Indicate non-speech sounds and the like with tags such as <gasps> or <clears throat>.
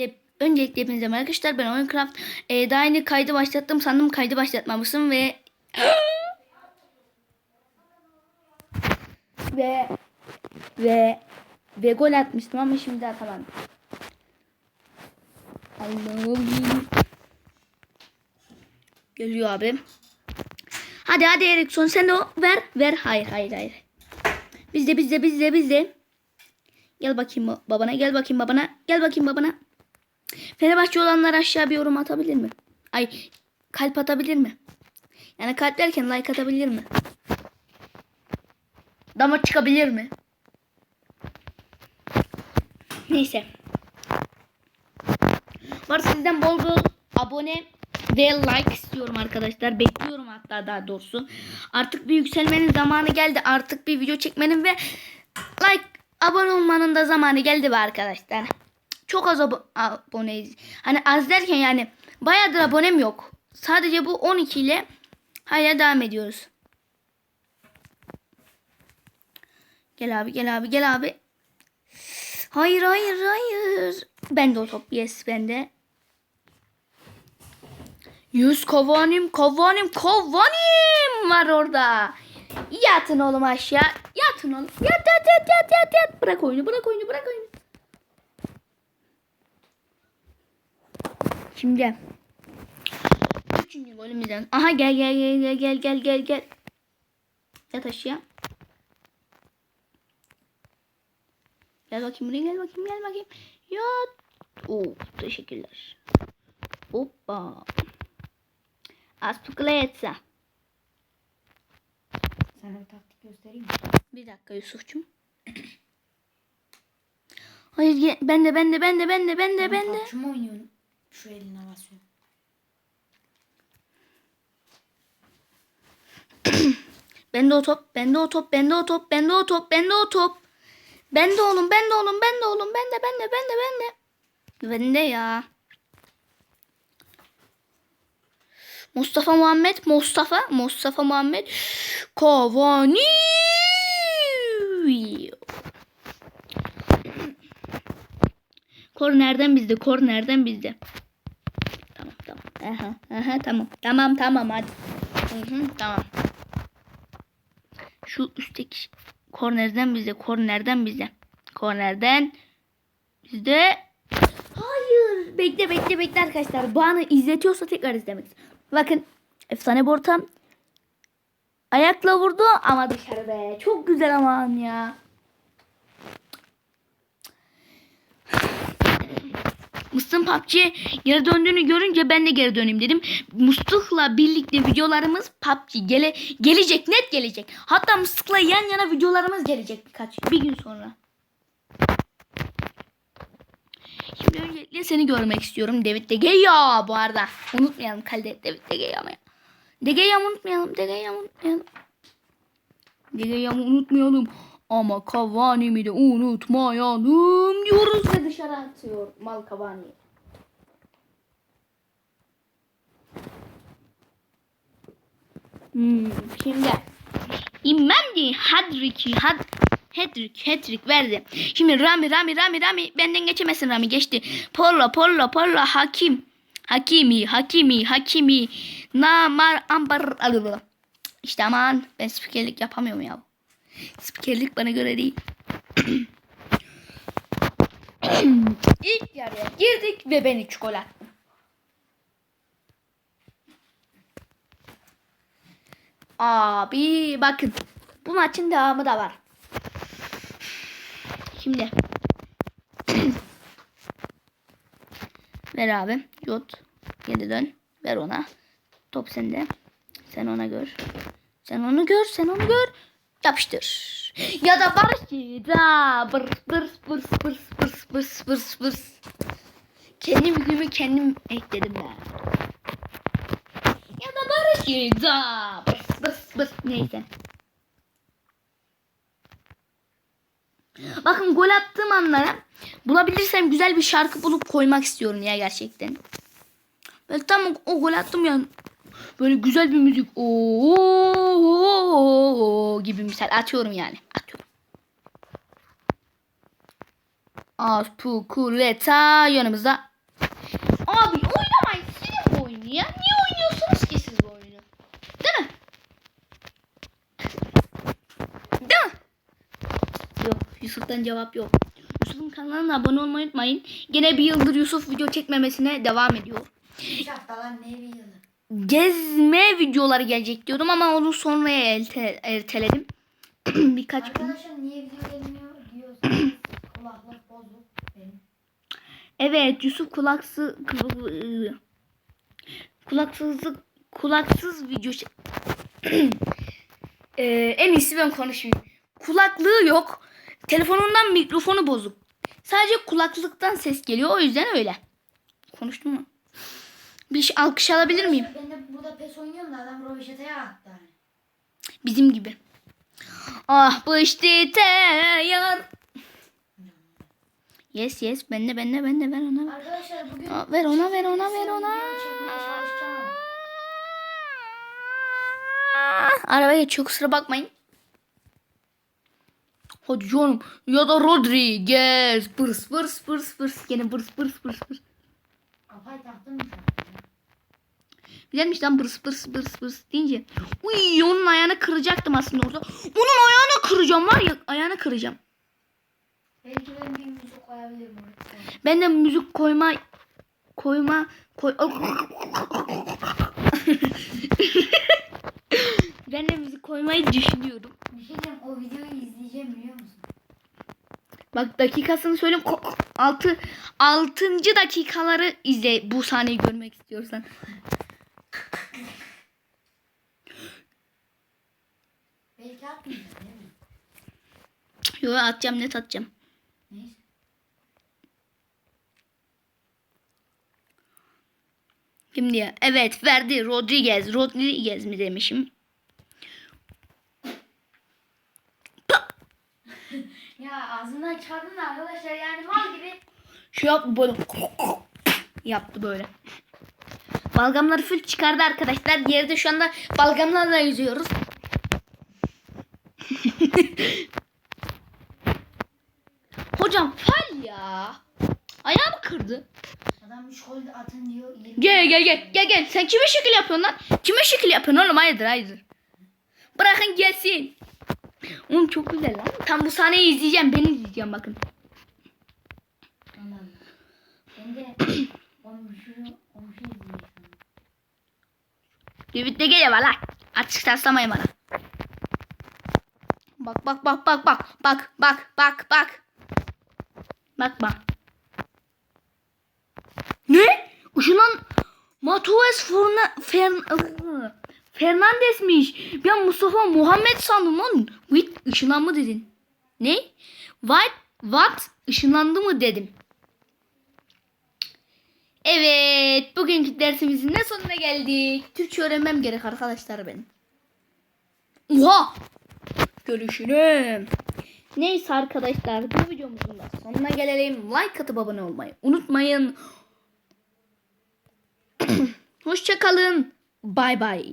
De, öncelikle hepinize merhaba arkadaşlar ben Oyuncraft. Ee, daha yeni kaydı başlattım sandım kaydı başlatmamışım ve <gasps> ve ve ve gol atmıştım ama şimdi atamadım. Allah'ım. Geliyor abi. Hadi hadi Erikson sen o ver ver hayır hayır hayır. Bizde bizde bizde bizde. Gel bakayım ba- babana gel bakayım babana gel bakayım babana. Fenerbahçe olanlar aşağı bir yorum atabilir mi? Ay kalp atabilir mi? Yani kalp derken like atabilir mi? Dama çıkabilir mi? Neyse. Var sizden bol bol abone ve like istiyorum arkadaşlar. Bekliyorum hatta daha doğrusu. Artık bir yükselmenin zamanı geldi. Artık bir video çekmenin ve like abone olmanın da zamanı geldi be arkadaşlar. Çok az abo- aboneyiz. Hani az derken yani bayağıdır abonem yok. Sadece bu 12 ile hala devam ediyoruz. Gel abi gel abi gel abi. Hayır hayır hayır. Ben de o top. Yes ben de. Yüz kovanim kovanim kovanim var orada. Yatın oğlum aşağı. Yatın oğlum. Yat yat yat yat yat yat. Bırak oyunu bırak oyunu bırak oyunu. Şimdi. Üçüncü golümüzden. Aha gel gel gel gel gel gel gel gel. Yat aşağı. Gel bakayım buraya gel bakayım gel bakayım. Yat. Oo teşekkürler. Hoppa. Aspukletsa. Sana bir taktik göstereyim mi? Bir dakika Yusuf'cum. Hayır ben de ben de ben de ben de ben de ben de. Oynuyorsun? Şu eline basıyorum. <clears throat> Bende o top, bende o top, bende o top, bende o top, bende o top. Bende oğlum, bende oğlum, bende oğlum, bende, bende, bende, bende. Bende ya. Mustafa Muhammed, Mustafa, Mustafa Muhammed. Cavani. Kornerden bizde, kornerden bizde. Aha, aha, tamam. Tamam, tamam hadi. Hı hı, tamam. Şu üstteki kornerden bize, kornerden bize. Kornerden bizde. Hayır. Bekle bekle bekle arkadaşlar. Bana izletiyorsa tekrar izlemek. Bakın efsane bir ortam. Ayakla vurdu ama dışarı be. Çok güzel aman ya. Mısın PUBG geri döndüğünü görünce ben de geri döneyim dedim. Mıstık'la birlikte videolarımız PUBG gele, gelecek net gelecek. Hatta Mıstık'la yan yana videolarımız gelecek birkaç bir gün sonra. Şimdi öncelikle seni görmek istiyorum David De Gea bu arada. Unutmayalım kalede David De Gea? De Gea'mı unutmayalım. De Gea'mı unutmayalım. De Gea'mı unutmayalım. Ama Cavani'mi de unutmayalım diyoruz ve dışarı atıyor Mal Cavani. Hmm, şimdi İmmemdi Hadrik'i had Hedrik, Hedrik verdi. Şimdi Rami, Rami, Rami, Rami. Benden geçemezsin Rami. Geçti. Porla, Porla, Porla, Hakim. Hakimi, Hakimi, Hakimi. Namar, Ambar. Alılı. İşte aman ben spikerlik yapamıyorum ya. Spikerlik bana göre değil. <clears throat> İlk yarıya girdik ve ben 3 gol attım. Abi bakın. Bu maçın devamı da var. Şimdi. <clears throat> Ver abi. Jot geri dön. Ver ona. Top sende. Sen ona gör. Sen onu gör sen onu gör yapıştır ya da barış da bırs bırs bırs bırs bırs bırs bırs bırs kendim yüzümü kendim ekledim ben ya da barış da bırs bırs bırs neyse Bakın gol attığım anlara bulabilirsem güzel bir şarkı bulup koymak istiyorum ya gerçekten. Böyle tam o, o gol attım ya. Böyle güzel bir müzik. Oo ooo gibi misal atıyorum yani. Atıyorum. Aspukuleta yanımızda. Abi oynamayın siz bu oyunu ya. Niye oynuyorsunuz ki siz bu oyunu? Değil mi? Değil mi? Yok Yusuf'tan cevap yok. Yusuf'un kanalına abone olmayı unutmayın. Gene bir yıldır Yusuf video çekmemesine devam ediyor. Bir haftalar ne bir Gezme videoları gelecek diyordum ama onu sonraya elte- erteledim. <clears throat> Birkaç gün. Arkadaşlar niye video gelmiyor diyorsanız <clears throat> kulaklık bozuk benim. Evet Yusuf kulaksı kulaksızlık kulaksız video <clears throat> Ee, en iyisi ben konuşayım. Kulaklığı yok. Telefonundan mikrofonu bozuk. Sadece kulaklıktan ses geliyor. O yüzden öyle. Konuştum mu? Bir alkış alabilir miyim? Ben de burada pes oynuyorum da adam rovaşataya attı. hani. Bizim gibi. Ah bu işte yar. Yes yes bende bende bende ver ona ver. Arkadaşlar bugün Aa, ver ona ver ona ver ona. Araba geçiyor kusura bakmayın. Hadi canım. Ya da Rodriguez. Bırs bırs bırs bırs. Gene bırs bırs bırs bırs. Kafayı taktım mı? Güzelmiş lan bırs bırs bırs bırs deyince. Uy onun ayağını kıracaktım aslında orada. Onun ayağını kıracağım var ya ayağını kıracağım. Belki ben bir müzik koyabilirim oraya. Ben de müzik koyma koyma koy <laughs> Ben de müzik koymayı düşünüyorum. Bir şey diyeyim o videoyu izleyeceğim biliyor musun? Bak dakikasını söyleyeyim. 6 6. dakikaları izle bu sahneyi görmek istiyorsan. Belki atmayacağım değil mi? Yo atacağım net atacağım. Neyse. Şimdi ya. Evet verdi Rodriguez. Rodriguez mi demişim. <laughs> Ya ağzından çıkardın da arkadaşlar yani mal gibi. Şu <laughs> yaptı böyle. Yaptı böyle. Balgamları full çıkardı arkadaşlar. Yerde şu anda balgamlarla yüzüyoruz. <laughs> Hocam fal ya. Ayağımı kırdı. Adam 3 gol atın diyor. 20 Gel gel gel gel gel. Sen kime şekil yapıyorsun lan? Kime şekil yapıyorsun oğlum? Hayırdır hayırdır. Bırakın gelsin. Oğlum çok güzel lan. Tam bu sahneyi izleyeceğim. Ben izleyeceğim bakın. Anladım. Ben de <clears throat> komşu izleyeceğim. David de gel lan. Artık taslamayın bana. Bak bak bak bak bak. Bak bak bak bak. Bak bak. Ne? Işınlan Matues Forna, Fern, Fernandes'miş. Ben Mustafa Muhammed sandım lan. Wait ışınlanma dedin. Ne? What? What? Işınlandı mı dedim. Evet, bugünkü dersimizin de sonuna geldik. Türkçe öğrenmem gerek arkadaşlar benim. Oha! Görüşürüm. Neyse arkadaşlar, bu videomuzun da sonuna gelelim. Like atıp abone olmayı unutmayın. <coughs> Hoşçakalın. Bay bay.